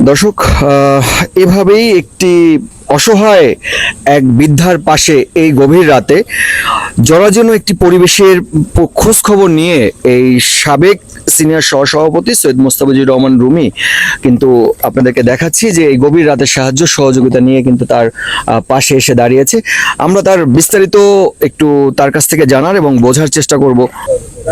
দর্শক এভাবেই একটি অসহায় এক বৃদ্ধার পাশে এই গভীর রাতে জরাজীর্ণ একটি পরিবেশের প- খোঁজ খবর নিয়ে এই সাবেক সিনিয়র সহসভাপতি সৈয়দ মোস্তাফিজুর রহমান রুমি কিন্তু আপনাদেরকে দেখাচ্ছি যে এই গভীর রাতে সাহায্য সহযোগিতা নিয়ে কিন্তু তার পাশে এসে দাঁড়িয়েছে। আমরা তার বিস্তারিত একটু তার কাছ থেকে জানার এবং বোঝার চেষ্টা করব।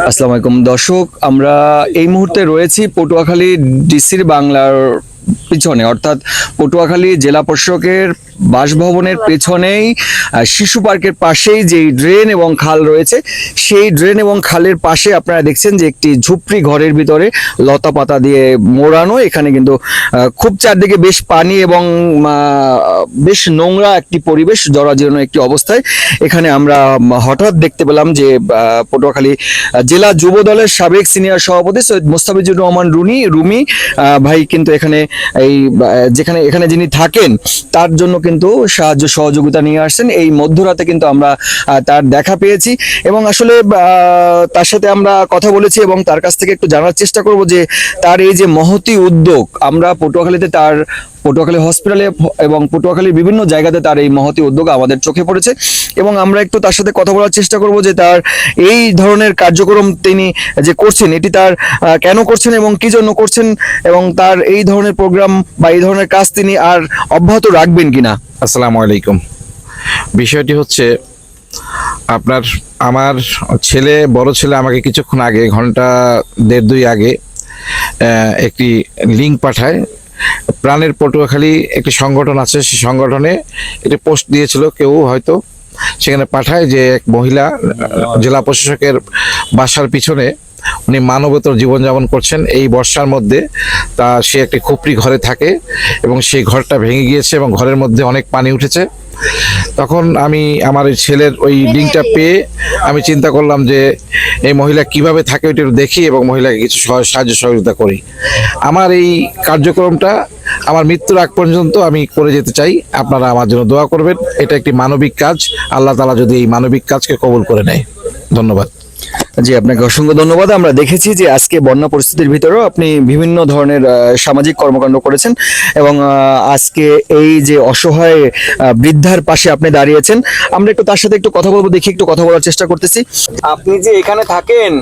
আসসালামু আলাইকুম দর্শক, আমরা এই মুহূর্তে রয়েছি পটুয়াখালী ডিসির বাংলার পিছনে অর্থাৎ পটুয়াখালী জেলা প্রশাসকের বাসভবনের পেছনেই শিশু পার্কের পাশেই যেই ড্রেন এবং খাল রয়েছে, সেই ড্রেন এবং খালের পাশে আপনারা দেখছেন যে একটি ঝুপড়ি ঘরের ভিতরে লতা পাতা দিয়ে মোড়ানো। এখানে কিন্তু খুব চারদিকে বেশ পানি এবং বেশ নোংরা একটি পরিবেশ জরাজীর্ণ একটি অবস্থায়। এখানে আমরা হঠাৎ দেখতে পেলাম যে পটুয়াখালী জেলা যুব দলের সাবেক সিনিয়র সভাপতি সৈয়দ মোস্তাফিজুর রহমান রুনি, রুমি ভাই কিন্তু এখানে এই যেখানে, এখানে যিনি থাকেন, তার জন্য কিন্তু সাহায্য সহযোগিতা নিয়ে আসছেন। এই মধ্যরাতে কিন্তু আমরা তার দেখা পেয়েছি এবং আসলে তার সাথে আমরা কথা বলেছি এবং তার কাছ থেকে একটু জানার চেষ্টা করব যে তার এই যে মহতি উদ্যোগ, আমরা পটুয়াখালীতে তার, পটুয়াখালী হসপিটালে এবং পটুয়াখালীর বিভিন্ন জায়গাতে তার এই মহতি উদ্যোগ আমাদের চোখে পড়েছে এবং আমরা একটু তার সাথে কথা বলার চেষ্টা করব যে তার এই ধরনের কার্যক্রম তিনি যে করছেন, এটি তার কেন করছেন এবং কি জন্য করছেন এবং তার এই ধরনের প্রোগ্রাম বা এই ধরনের কাজ তিনি আর অব্যাহত রাখবেন কিনা। আসসালামু আলাইকুম। বিষয়টি হচ্ছে, আপনার, আমার ছেলে, বড় ছেলে আমাকে কিছুক্ষণ আগে, ঘণ্টা দেড় দুই আগে একটি লিঙ্ক পাঠায়। প্রাণের পটুয়াখালী একটি সংগঠন আছে, সেই সংগঠনে একটি পোস্ট দিয়েছিল, কেউ হয়তো সেখানে পাঠায় যে এক মহিলা জেলা প্রশাসকের বাসার পিছনে উনি মানবতর জীবনযাপন করছেন। এই বর্ষার মধ্যে তা সে একটি খুপড়ি ঘরে থাকে এবং সেই ঘরটা ভেঙে গিয়েছে এবং ঘরের মধ্যে অনেক পানি উঠেছে। তখন আমি আমার ছেলের ওই লিঙ্কটা পেয়ে আমি চিন্তা করলাম যে এই মহিলা কীভাবে থাকে ওইটা দেখি এবং মহিলাকে কিছু সাহায্য সহযোগিতা করি। আমার এই কার্যক্রমটা আমার মৃত্যুর আগ পর্যন্ত আমি করে যেতে চাই। আপনারা আমার জন্য দোয়া করবেন। এটা একটি মানবিক কাজ। আল্লাহ তালা যদি এই মানবিক কাজকে কবুল করে নেয়। ধন্যবাদ। জি আপনাকে অসংখ্য ধন্যবাদ। আমরা দেখেছি যে আজকে বন্যা পরিস্থিতির ভিতরেও আপনি বিভিন্ন ধরনের সামাজিক কর্মকাণ্ড করেছেন এবং আজকে এই যে অসহায় বৃদ্ধার পাশে আপনি দাঁড়িয়েছেন। আমরা একটু তার সাথে একটু কথা বলব দেখি একটু কথা বলার চেষ্টা করতেছি। আপনি যে এখানে থাকেন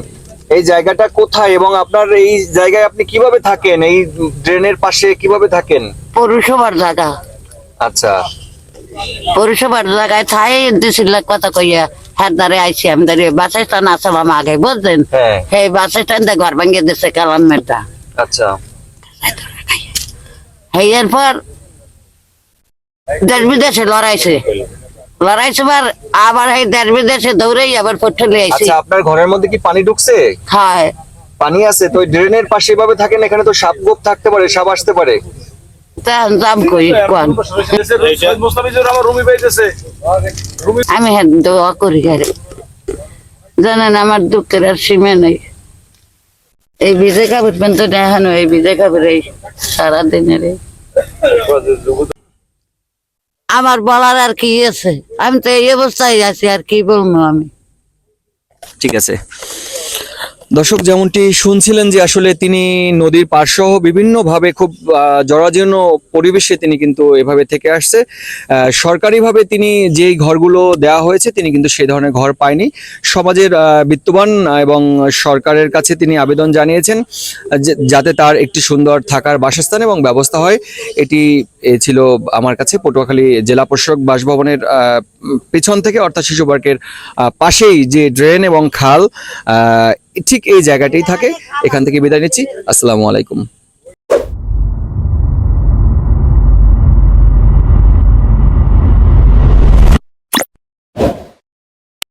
এই জায়গাটা কোথায় এবং আপনার এই জায়গায় আপনি কীভাবে থাকেন? এই ড্রেনের পাশে কীভাবে থাকেন? পৌরসভার জায়গা। আচ্ছা। পৌরসভার জায়গায় থাই দিছিল কথা কইয়া। দাঁড়ে আইছি আমি দাঁড়িয়ে বাস স্ট্যান্ড আসলাম আগে বুঝলেন? হ্যাঁ। বাস স্ট্যান্ডে ঘর ভাঙিয়ে দিছে কালামেরটা আচ্ছা। সেই এরপর দেশ বিদেশে লড়াইছে। লড়াইছে বার আবার এই দেশ বিদেশে দৌড়েই আবার আইছি। আচ্ছা আপনার ঘরের মধ্যে কি পানি ঢুকছে? হয়। পানি আছে তো ড্রেনের পাশে এভাবে থাকেন এখানে তো সাপ গোপ থাকতে পারে সাপ আসতে পারে। দাম কই কোন? আমি হ্যাঁ দোয়া করি জানেন আমার দুঃখের আর সীমা নেই। এই বিজয় কাপড় পেন তো দেখানো এই বিজয় কাপড় এই সারাদিনের আমার বলার আর কি আছে? আমি তো এই অবস্থায় আছি আর কি বলব আমি? ঠিক আছে। দর্শক, যেমনটি শুনছিলেন যে আসলে তিনি নদীর পার্শ্ব বিভিন্নভাবে খুব জরাজীর্ণ পরিবেশে তিনি কিন্তু এভাবে থেকে আসছে। সরকারিভাবে তিনি যেই ঘরগুলো দেওয়া হয়েছে, তিনি কিন্তু সেই ধরনের ঘর পায়নি। সমাজের বিত্তবান এবং সরকারের কাছে তিনি আবেদন জানিয়েছেন যাতে তার একটি সুন্দর থাকার বাসস্থান এবং ব্যবস্থা হয়। এটি ছিল আমার কাছে পটুয়াখালী জেলা প্রশাসক বাসভবনের পেছন থেকে, অর্থাৎ শিশু পার্কের পাশেই যে ড্রেন এবং খাল ঠিক এই জায়গাটাই থাকে। এখান থেকে বিদায় নিচ্ছি। আসসালামু আলাইকুম।